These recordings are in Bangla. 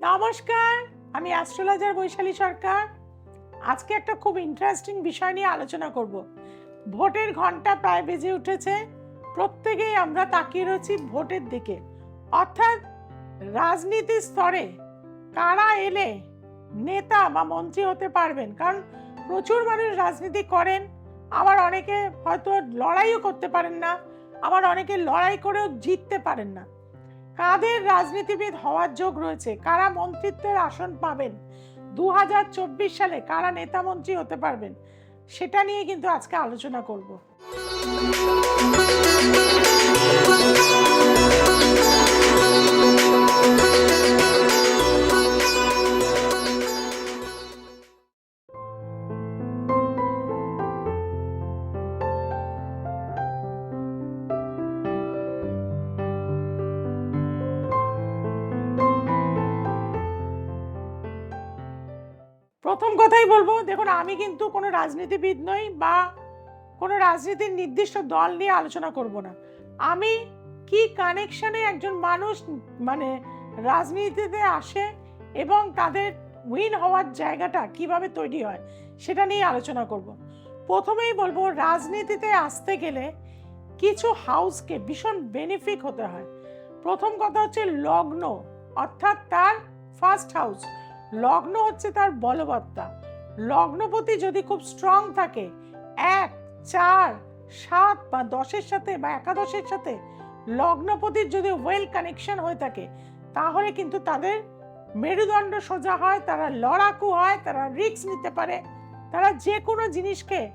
নমস্কার, আমি অ্যাস্ট্রোলজার বৈশালী সরকার। আজকে একটা খুব ইন্টারেস্টিং বিষয় নিয়ে আলোচনা করব। ভোটের ঘণ্টা প্রায় বেজে উঠেছে। প্রত্যেকেই আমরা তাকিয়ে রয়েছি ভোটের দিকে। অর্থাৎ রাজনীতির স্তরে কারা এলে নেতা বা মন্ত্রী হতে পারবেন? কারণ প্রচুর মানুষ রাজনীতি করেন। আবার অনেকে হয়তো লড়াইও করতে পারেন না। আবার অনেকে লড়াই করেও জিততে পারেন না। কাদের রাজনীতিবিদ হওয়ার যোগ রয়েছে? কারা মন্ত্রিত্বের আসন পাবেন? দু হাজার চব্বিশ সালে কারা নেতা মন্ত্রী হতে পারবেন? সেটা নিয়ে কিন্তু আজকে আলোচনা করব। প্রথম কথাই বলব, দেখুন, আমি কিন্তু কোনো রাজনীতিবিদ নই বা কোনো রাজনীতির নির্দিষ্ট দল নিয়ে আলোচনা করব না। আমি কি কানেকশনে একজন মানুষ মানে রাজনীতিতে আসে এবং তাদের উইন হওয়ার জায়গাটা কীভাবে তৈরি হয় সেটা নিয়ে আলোচনা করব। প্রথমেই বলব, রাজনীতিতে আসতে গেলে কিছু হাউসকে ভীষণ বেনিফিট হতে হয়। প্রথম কথা হচ্ছে লগ্ন, অর্থাৎ তার ফার্স্ট হাউস লগ্ন হচ্ছে তার বলবত্তা। লগ্নপতি যদি খুব স্ট্রং থাকে, এক, চার, সাত বা দশের সাথে বা একাদশের সাথে লগ্নপতির যদি ওয়েল কানেকশন হয়ে থাকে, তাহলে কিন্তু তাদের মেরুদণ্ড সোজা হয়, তারা লড়াকু হয়, তারা রিস্ক নিতে পারে, তারা যে কোনো জিনিসকে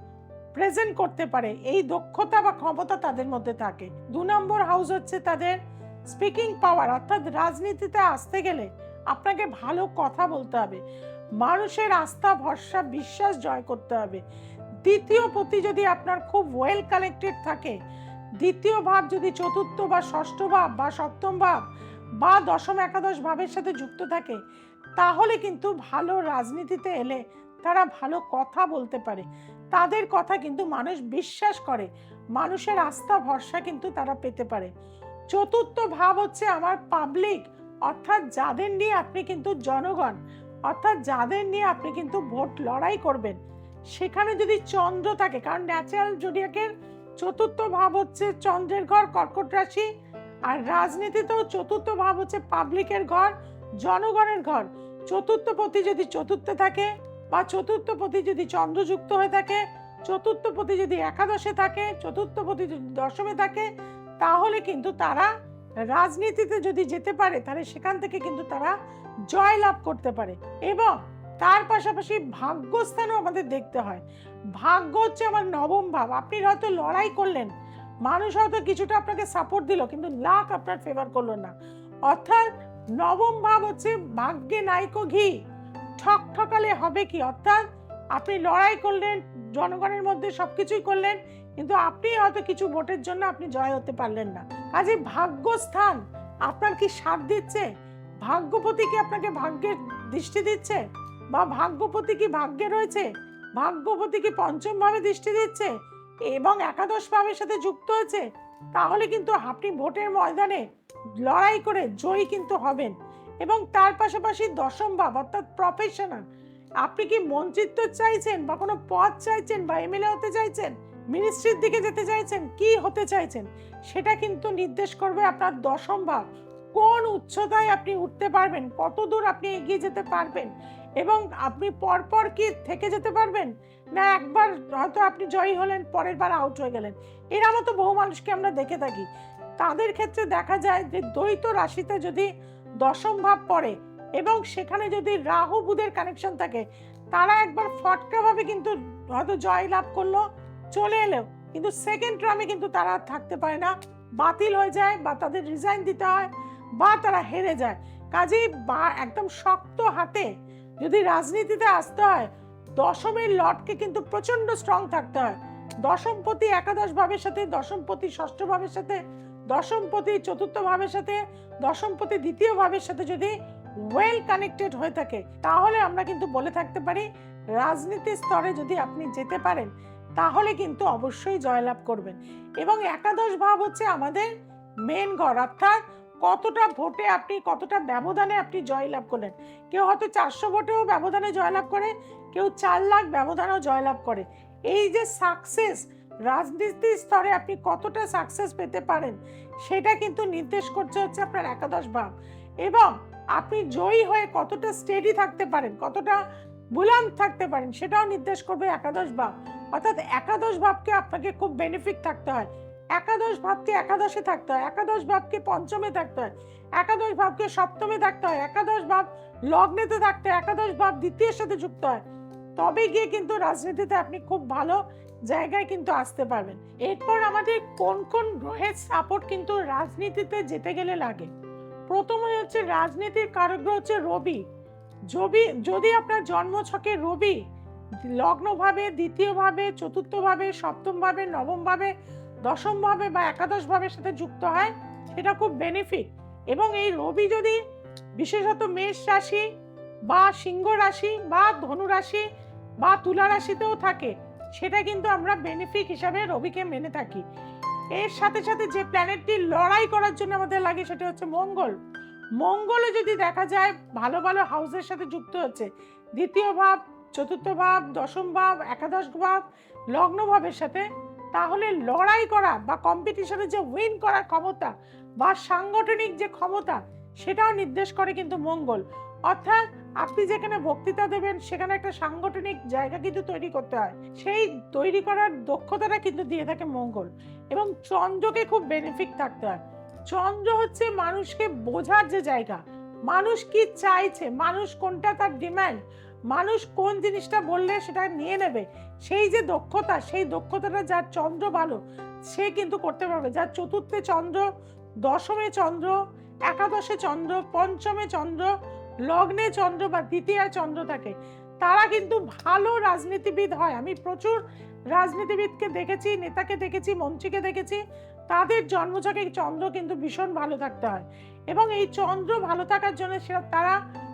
প্রেজেন্ট করতে পারে। এই দক্ষতা বা ক্ষমতা তাদের মধ্যে থাকে। দু নম্বর হাউস হচ্ছে তাদের স্পিকিং পাওয়ার অর্থাৎ রাজনীতিতে আসতে গেলে আপনাকে ভালো কথা বলতে হবে। মানুষের আস্থা, ভরসা, বিশ্বাস জয় করতে হবে। দ্বিতীয় প্রতি যদি আপনার খুব ওয়েল কানেক্টেড থাকে, দ্বিতীয় ভাব যদি চতুর্থ বা ষষ্ঠ ভাব বা সপ্তম ভাব বা দশম একাদশ ভাবের সাথে যুক্ত থাকে, তাহলে কিন্তু ভালো রাজনীতিতে এলে তারা ভালো কথা বলতে পারে। তাদের কথা কিন্তু মানুষ বিশ্বাস করে। মানুষের আস্থা, ভরসা কিন্তু তারা পেতে পারে। চতুর্থ ভাব হচ্ছে আমার পাবলিক অর্থাৎ যাদের নিয়ে আপনি কিন্তু জনগণ, অর্থাৎ যাদের নিয়ে আপনি কিন্তু ভোট লড়াই করবেন, সেখানে যদি চন্দ্র থাকে, কারণ ন্যাচারাল জোডিয়াকের চতুর্থ ভাব হচ্ছে চন্দ্রের ঘর, কর্কট রাশি, আর রাজনীতিতেও চতুর্থ ভাব হচ্ছে পাবলিকের ঘর, জনগণের ঘর। চতুর্থ পতি যদি চতুর্থে থাকে বা চতুর্থ পতি যদি চন্দ্রযুক্ত হয়ে থাকে, চতুর্থ পতি যদি একাদশে থাকে, চতুর্থ পতি যদি দশমে থাকে, তাহলে কিন্তু তারা রাজনীতিতে যদি যেতে পারে, তাহলে সেখান থেকে কিন্তু তারা জয় লাভ করতে পারে। এবং তার পাশাপাশি ভাগ্যস্থানও আমাদের দেখতে হয়। ভাগ্য হচ্ছে আমার নবম ভাব। আপনি হয়তো লড়াই করলেন, মানুষ হয়তো কিছুটা আপনাকে সাপোর্ট দিল, কিন্তু লাখ আপনার ফেভার করল না। অর্থাৎ নবম ভাব হচ্ছে ভাগ্যে নাইকো ঘি। ঠক ঠকালে হবে কি? অর্থাৎ আপনি লড়াই করলেন, জনগণের মধ্যে সবকিছুই করলেন কিন্তু আপনি হয়তো কিছু ভোটের জন্য আপনি জয় হতে পারলেন না। কাজে ভাগ্যস্থান আপনার কি সাথ দিচ্ছে? ভাগ্যপতি কি আপনাকে ভাগ্যের দৃষ্টি দিচ্ছে? বা ভাগ্যপতি কি ভাগ্যে রয়েছে? ভাগ্যপতি কি পঞ্চম ভাবে দৃষ্টি দিচ্ছে? এবং একাদশ ভাবের সাথে যুক্ত হয়েছে? তাহলে কিন্তু আপনি ভোটের ময়দানে লড়াই করে জয়ী কিন্তু হবেন। এবং তার পাশাপাশি দশম ভাব অর্থাৎ প্রফেশনাল আপনি কি মন্ত্রিত্ব চাইছেন বা কোনো পদ চাইছেন বা এমএলএ হতে চাইছেন? মিনিস্ট্রির দিকে যেতে চাইছেন, কি হতে চাইছেন, সেটা কিন্তু নির্দেশ করবে আপনার দশম ভাব কোন উচ্চতায় আপনি উঠতে পারবেন, কত দূর আপনি এগিয়ে যেতে পারবেন, এবং আপনি পরপর কি থেকে যেতে পারবেন? না, একবার হয়তো আপনি জয়ী হলেন, পরের বার আউট হয়ে গেলেন। এরা মতো বহু মানুষকে আমরা দেখে থাকি। তাদের ক্ষেত্রে দেখা যায় যে দ্বৈত রাশিতে যদি দশম ভাব পড়ে, এবং সেখানে যদি রাহু বুধের কানেকশন থাকে, তারা একবার ফটকাভাবে কিন্তু হয়তো জয় লাভ করল চলে এলেও কিন্তু সেকেন্ড টার্মে কিন্তু তারা আর থাকতে পারে না। বাতিল হয়ে যায় বা তাদের রিজাইন দিতে হয় বা তারা হেরে যায়। কাজেই বা একদম শক্ত হাতে যদি রাজনীতিতে আসতে হয়, দশমের লটকে কিন্তু প্রচণ্ড স্ট্রং থাকতে হয়। দশমপতি একাদশ ভাবের সাথে, দশমপতি ষষ্ঠ ভাবের সাথে, দশমপতি চতুর্থ ভাবের সাথে, দশমপতি দ্বিতীয় ভাবের সাথে যদি ওয়েল কানেক্টেড হয়ে থাকে, তাহলে আমরা কিন্তু বলে থাকতে পারি রাজনীতির স্তরে যদি আপনি যেতে পারেন তাহলে কিন্তু অবশ্যই জয়লাভ করবেন। এবং একাদশ ভাব হচ্ছে আমাদের মেন ঘর, অর্থাৎ কতটা ভোটে আপনি, কতটা ব্যবধানে আপনি জয়লাভ করলেন। কেউ হয়তো চারশো ভোটেও ব্যবধানে জয়লাভ করে, কেউ চার লাখ ব্যবধানেও জয়লাভ করে। এই যে সাকসেস রাজনীতির স্তরে আপনি কতটা সাকসেস পেতে পারেন, সেটা কিন্তু নির্দেশ করছে হচ্ছে আপনার একাদশ ভাব। এবং আপনি জয়ী হয়ে কতটা স্টেডি থাকতে পারেন, কতটা বুলান থাকতে পারেন, সেটাও নির্দেশ করবে একাদশ ভাব। অর্থাৎ একাদশ ভাবকে আপনাকে খুব বেনিফিট থাকতে হয়। একাদশ ভাবকে একাদশে থাকতে হয়, একাদশ ভাবকে পঞ্চমে থাকতে হয়, একাদশ ভাবকে সপ্তমে থাকতে হয়, একাদশ ভাব লগ্নেতে থাকতে হয়, একাদশ ভাব দ্বিতীয়ের সাথে যুক্ত হয়। তবে গিয়ে কিন্তু রাজনীতিতে আপনি খুব ভালো জায়গায় কিন্তু আসতে পারবেন। এরপর আমাদের কোন কোন গ্রহের সাপোর্ট কিন্তু রাজনীতিতে যেতে গেলে লাগে? প্রথমে হচ্ছে রাজনীতির কারগ্রহ হচ্ছে রবি। যদি আপনার জন্ম ছকে রবি লগ্নভাবে, দ্বিতীয়ভাবে, চতুর্থভাবে, সপ্তমভাবে, নবমভাবে, দশমভাবে বা একাদশভাবের সাথে যুক্ত হয়, সেটা খুব বেনিফিট এবং এই রবি যদি বিশেষত মেষ রাশি বা সিংহ রাশি বা ধনু রাশি বা তুলা রাশিতেও থাকে, সেটা কিন্তু আমরা বেনিফিট হিসাবে রবিকে মেনে থাকি। এর সাথে সাথে যে প্ল্যানেটটি লড়াই করার জন্য আমাদের লাগে সেটা হচ্ছে মঙ্গল। মঙ্গলে যদি দেখা যায়, ভালো ভালো হাউসের সাথে যুক্ত হচ্ছে, দ্বিতীয় ভাব চতুর্থ ভাব, দশম ভাব, একাদশ ভাব, লগ্ন ভাবের সাথে তাহলে লড়াই করা বা কম্পিটিশনে যে উইন করার ক্ষমতা বা সাংগঠনিক যে ক্ষমতা, সেটাও নির্দেশ করে কিন্তু মঙ্গল। অর্থাৎ আপনি যেখানে বক্তৃতা দেবেন, সেখানে একটা সাংগঠনিক জায়গা কিন্তু তৈরি করতে হয়। সেই তৈরি করার দক্ষতাটা কিন্তু দিয়ে থাকে মঙ্গল। এবং চন্দ্রকে খুব বেনিফিট থাকতে হয়। চন্দ্র হচ্ছে মানুষকে বোঝার যে জায়গা। মানুষ কি চাইছে? মানুষ কোনটা তার ডিমান্ড মানুষ কোন জিনিসটা বললে সেটা নিয়ে নেবে? সেই যে দক্ষতা, সেই দক্ষতাটা যার চন্দ্র ভালো সে কিন্তু করতে পারবে। যার চতুর্থে চন্দ্র, দশমে চন্দ্র, একাদশে চন্দ্র, পঞ্চমে চন্দ্র, লগ্নে চন্দ্র বা দ্বিতীয় চন্দ্র থাকে, তারা কিন্তু ভালো রাজনীতিবিদ হয়। আমি প্রচুর রাজনীতিবিদকে দেখেছি, নেতাকে দেখেছি, মন্ত্রীকে দেখেছি, তাদের জন্মছকে চন্দ্র কিন্তু ভীষণ ভালো থাকতে হয়। এবং এই চন্দ্র ভালো থাকার জন্য সেটা তারা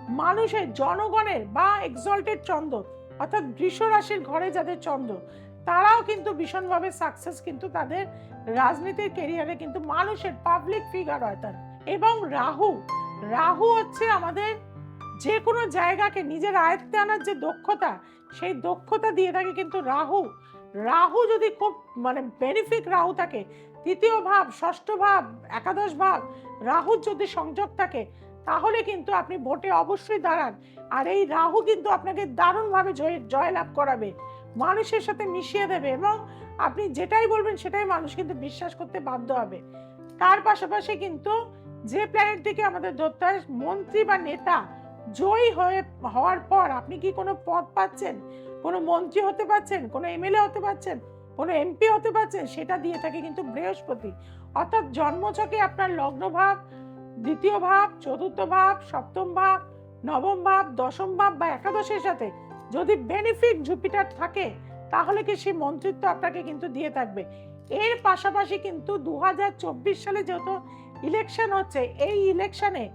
মানুষের জনগণের বা এক্সল্টেড চন্দ্র, অর্থাৎ বৃষ রাশির ঘরে যাদের চন্দ্র, তারাও কিন্তু ভীষণভাবে সাকসেস কিন্তু তাদের রাজনীতির কেরিয়ারে কিন্তু মানুষের পাবলিক ফিগার হয় তার। এবং রাহু রাহু হচ্ছে আমাদের যে কোনো জায়গাকে নিজের আয়ত্তে আনার যে দক্ষতা, সেই দক্ষতা দিয়ে থাকে কিন্তু রাহু। রাহু যদি খুব মানে বেনিফিক রাহু থাকে, তৃতীয় ভাব, ষষ্ঠ ভাব, একাদশ ভাব, রাহুর যদি সংযোগ থাকে তাহলে কিন্তু আপনি ভোটে অবশ্যই দাঁড়ান। আর এই রাহু কিন্তু আপনাকে দারুণভাবে জয়, জয়লাভ করাবে। মানুষের সাথে মিশিয়ে দেবে এবং আপনি যেটাই বলবেন সেটাই মানুষ কিন্তু বিশ্বাস করতে বাধ্য হবে। তার পাশাপাশি কিন্তু যে প্ল্যানেট থেকে আমাদের ধরতে হয়, মন্ত্রী বা নেতা জয়ী হয়ে, হওয়ার পর আপনি কি কোনো পদ পাচ্ছেন? কোনো মন্ত্রী হতে পারছেন কোনো এমএলএ হতে পারছেন কোনো এমপি হতে পারছেন সেটা দিয়ে থাকে কিন্তু বৃহস্পতি। অর্থাৎ জন্মছকে আপনার লগ্ন ভাব দ্বিতীয় ভাব চতুর্থ ভাব সপ্তম ভাব নবম ভাব দশম ভাব বা একাদশের সাথে যদি বেনিফিট জুপিটার থাকে, তাহলে কি সেই মন্ত্রিত্ব আপনাকে কিন্তু দিয়ে থাকবে। এর পাশাপাশি কিন্তু দু সালে যেহেতু ইলেকশন হচ্ছে, এই ইলেকশনে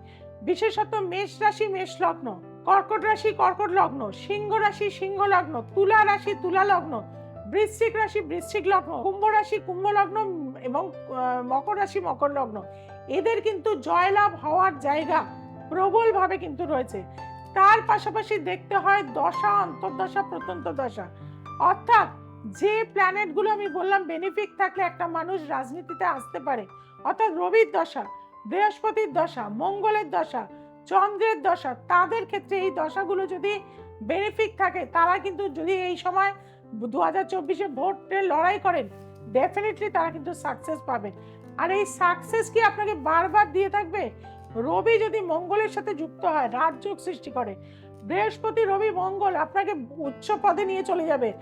বিশেষত মেষ রাশি, মেষ লগ্ন, কর্কট রাশি, কর্কট লগ্ন, সিংহ রাশি, সিংহ লগ্ন, তুলা রাশি, তুলা লগ্ন, বৃশ্চিক রাশি, বৃশ্চিক লগ্ন, কুম্ভ রাশি, কুম্ভ লগ্ন এবং মকর রাশি, মকর লগ্ন। এদের কিন্তু জয়লাভ হওয়ার জায়গা প্রবলভাবে কিন্তু রয়েছে। তার পাশাপাশি দেখতে হয় দশা, অন্তর্দশা, প্রত্যন্ত দশা। অর্থাৎ যে প্ল্যানেটগুলো আমি বললাম বেনিফিট থাকলে একটা মানুষ রাজনীতিতে আসতে পারে। অর্থাৎ রবির দশা, বৃহস্পতির দশা, মঙ্গলের দশা, চন্দ্রের দশা, তাদের ক্ষেত্রে এই দশাগুলো যদি বেনিফিট থাকে, তারা কিন্তু যদি এই সময় দু হাজার চব্বিশে ভোটে লড়াই করেন ডেফিনেটলি তারা কিন্তু সাকসেস পাবে আর এই সাকসেস কি আপনাকে বারবার দিয়ে থাকবে? রবি যদি মঙ্গলের সাথে যুক্ত হয়, রাজযোগ সৃষ্টি করে। বৃহস্পতি, রবি, মঙ্গল আপনাকে উচ্চ পদে নিয়ে চলে যাবে।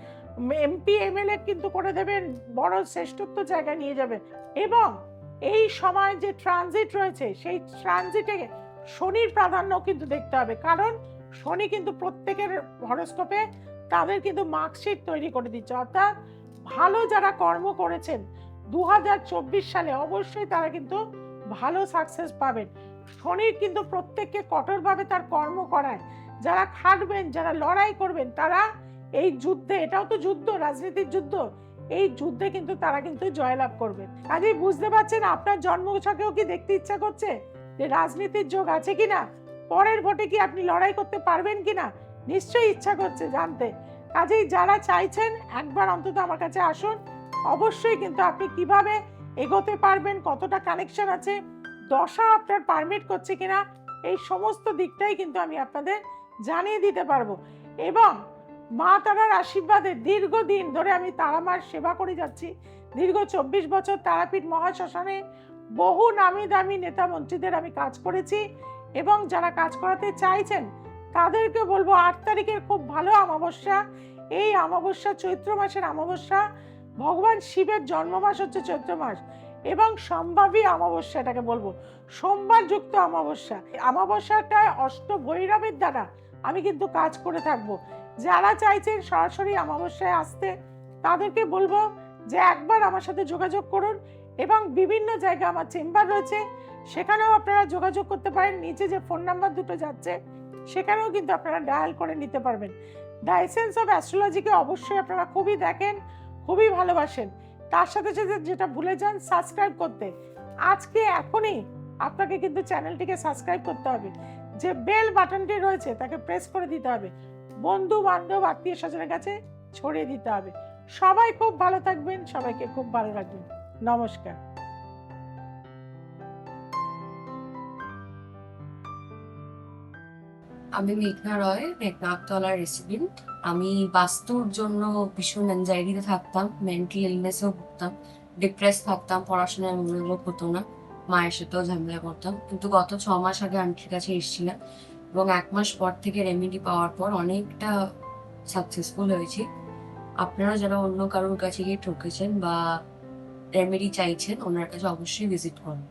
এমপি, এমএলএ কিন্তু করে দেবেন, বড় শ্রেষ্ঠত্ব জায়গায় নিয়ে যাবে। এবং এই সময় যে ট্রানজিট রয়েছে, সেই ট্রানজিটে শনির প্রাধান্য কিন্তু দেখতে হবে। কারণ শনি কিন্তু প্রত্যেকের হরস্কোপে তাদের কিন্তু মার্কশিট তৈরি করে দিচ্ছে। অর্থাৎ ভালো যারা কর্ম করেছেন দু হাজার চব্বিশ সালে অবশ্যই তারা কিন্তু ভালো সাকসেস পাবেন। শনির কিন্তু প্রত্যেককে কঠোরভাবে তার কর্ম করায়। যারা খাটবেন, যারা লড়াই করবেন, তারা এই যুদ্ধে, এটাও তো যুদ্ধ, রাজনীতির যুদ্ধ, এই যুদ্ধে কিন্তু তারা কিন্তু জয়লাভ করবেন। কাজেই বুঝতে পারছেন, আপনার জন্মছকেও কি দেখতে ইচ্ছা করছে যে রাজনীতির যোগ আছে কিনা? পরের ভোটে কি আপনি লড়াই করতে পারবেন কিনা? নিশ্চয়ই ইচ্ছা করছে জানতে। কাজেই যারা চাইছেন, একবার অন্তত আমার কাছে আসুন। অবশ্যই কিন্তু আপনি কীভাবে এগোতে পারবেন, কতটা কানেকশন আছে, দশা আপনার পারমিট করছে কিনা, এই সমস্ত দিকটাই কিন্তু আমি আপনাদের জানিয়ে দিতে পারব। এবং মা তারার আশীর্বাদে দীর্ঘদিন ধরে আমি তারামার সেবা করে যাচ্ছি। দীর্ঘ চব্বিশ বছর তারাপীঠ মহাশ্মশানে বহু নামি দামি নেতা মন্ত্রীদের আমি কাজ করেছি এবং যারা কাজ করাতে চাইছেন তাদেরকে বলব আট তারিখের খুব ভালো অমাবস্যা। এই অমাবস্যা চৈত্র মাসের অমাবস্যা ভগবান শিবের জন্মমাস হচ্ছে চৈত্র মাস এবং সম্ভাবী অমাবস্যা এটাকে বলব। সোমবার যুক্ত অমাবস্যা। অমাবস্যাটায় অষ্ট ভৈরবের দ্বারা আমি কিন্তু কাজ করে থাকব। যারা চাইছেন সরাসরি অমাবস্যায় আসতে, তাদেরকে বলব যে একবার আমার সাথে যোগাযোগ করুন এবং বিভিন্ন জায়গায় আমার চেম্বার রয়েছে। সেখানেও আপনারা যোগাযোগ করতে পারেন। নিচে যে ফোন নাম্বার দুটো যাচ্ছে, সেখানেও কিন্তু আপনারা ডায়াল করে নিতে পারবেন। দ্য এসেন্স অফ অ্যাস্ট্রোলজিকে অবশ্যই আপনারা খুবই দেখেন। খুবই ভালোবাসেন। তার সাথে সাথে যেটা ভুলে যান সাবস্ক্রাইব করতে। আজকে এখনই আপনাকে কিন্তু চ্যানেলটিকে সাবস্ক্রাইব করতে হবে। যে বেল বাটনটি রয়েছে, তাকে প্রেস করে দিতে হবে। বন্ধু বান্ধব আত্মীয় স্বজনের কাছে ছড়িয়ে দিতে হবে। সবাই খুব ভালো থাকবেন, সবাইকে খুব ভালো রাখবেন। নমস্কার। আমি মেঘনা রয় মেঘনাথতলার রেসিডেন্ট আমি বাস্তুর জন্য ভীষণ অ্যাংজাইটিতে থাকতাম মেন্টাল ইলনেসেও ভুগতাম ডিপ্রেস থাকতাম, পড়াশোনায় মনোযোগ হতো না, মায়ের সাথেও ঝামেলা করতাম। কিন্তু গত ছ মাস আগে আন্টির কাছে এসেছিলাম এবং এক মাস পর থেকে রেমেডি পাওয়ার পর অনেকটা সাকসেসফুল হয়েছি। আপনারা যারা অন্য কারোর কাছে গিয়ে ঠকেছেন বা রেমেডি চাইছেন, ওনার কাছে অবশ্যই ভিজিট করুন।